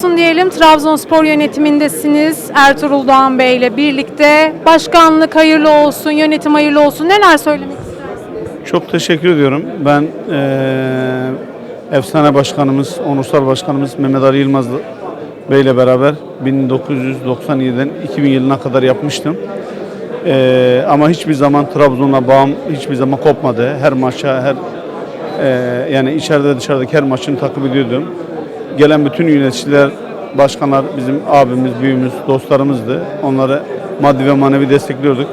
olsun diyelim. Trabzonspor yönetimindesiniz. Ertuğrul Doğan Bey ile birlikte. Başkanlık hayırlı olsun, yönetim hayırlı olsun. Neler söylemek istersiniz? Çok teşekkür ediyorum. Ben eee, efsane başkanımız, onursal başkanımız Mehmet Ali Yılmazlı Bey ile beraber 1997'den 2000 yılına kadar yapmıştım. Eee, ama hiçbir zaman Trabzon'la bağım hiçbir zaman kopmadı. Her maça, her eee, yani içeride dışarıdaki her maçını takip ediyordum. Gelen bütün yöneticiler, başkanlar bizim abimiz, büyüğümüz, dostlarımızdı. Onları maddi ve manevi destekliyorduk.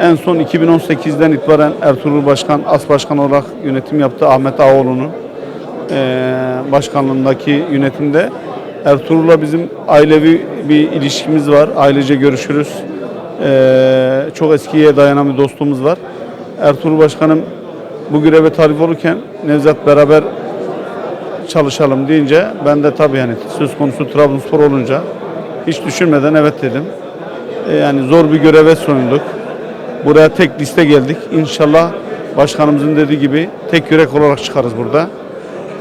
En son 2018'den itibaren Ertuğrul Başkan, As Başkan olarak yönetim yaptı Ahmet Ağoğlu'nun eee, başkanlığındaki yönetimde. Ertuğrul'la bizim ailevi bir ilişkimiz var. Ailece görüşürüz. Eee, çok eskiye dayanan bir dostluğumuz var. Ertuğrul Başkanım bu göreve talip olurken Nevzat beraber çalışalım deyince ben de tabii yani söz konusu Trabzonspor olunca hiç düşünmeden evet dedim. E, Yani zor bir göreve soyunduk. Buraya tek liste geldik. İnşallah başkanımızın dediği gibi tek yürek olarak çıkarız burada.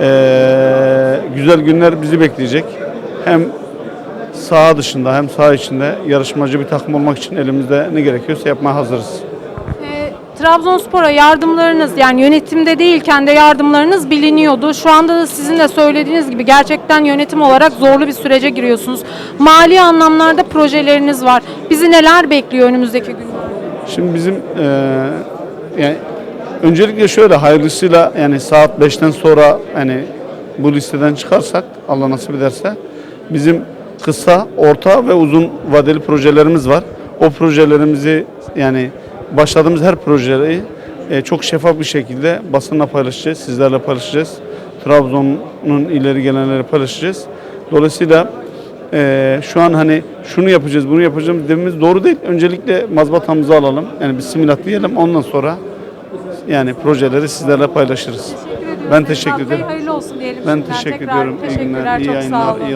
Ee, güzel günler bizi bekleyecek. Hem saha dışında hem saha içinde yarışmacı bir takım olmak için elimizde ne gerekiyorsa yapmaya hazırız. Trabzonspor'a yardımlarınız yani yönetimde değilken de yardımlarınız biliniyordu. Şu anda da sizin de söylediğiniz gibi gerçekten yönetim olarak zorlu bir sürece giriyorsunuz. Mali anlamlarda projeleriniz var. Bizi neler bekliyor önümüzdeki günler? Şimdi bizim eee, yani öncelikle şöyle hayırlısıyla yani saat 5'ten sonra hani bu listeden çıkarsak Allah nasip ederse bizim kısa, orta ve uzun vadeli projelerimiz var. O projelerimizi yani başladığımız her projeyi e, çok şeffaf bir şekilde basınla paylaşacağız, sizlerle paylaşacağız. Trabzon'un ileri gelenleri paylaşacağız. Dolayısıyla ee, şu an hani şunu yapacağız, bunu yapacağız dememiz doğru değil. Öncelikle mazbatamızı alalım. Yani bir similat diyelim. Ondan sonra yani projeleri sizlerle paylaşırız. Ben teşekkür Murat Bey, ederim. Hayırlı olsun diyelim. Ben şimdiden. teşekkür Tekrar ediyorum. İyi Teşekkürler. günler, iyi yayınlar, iyi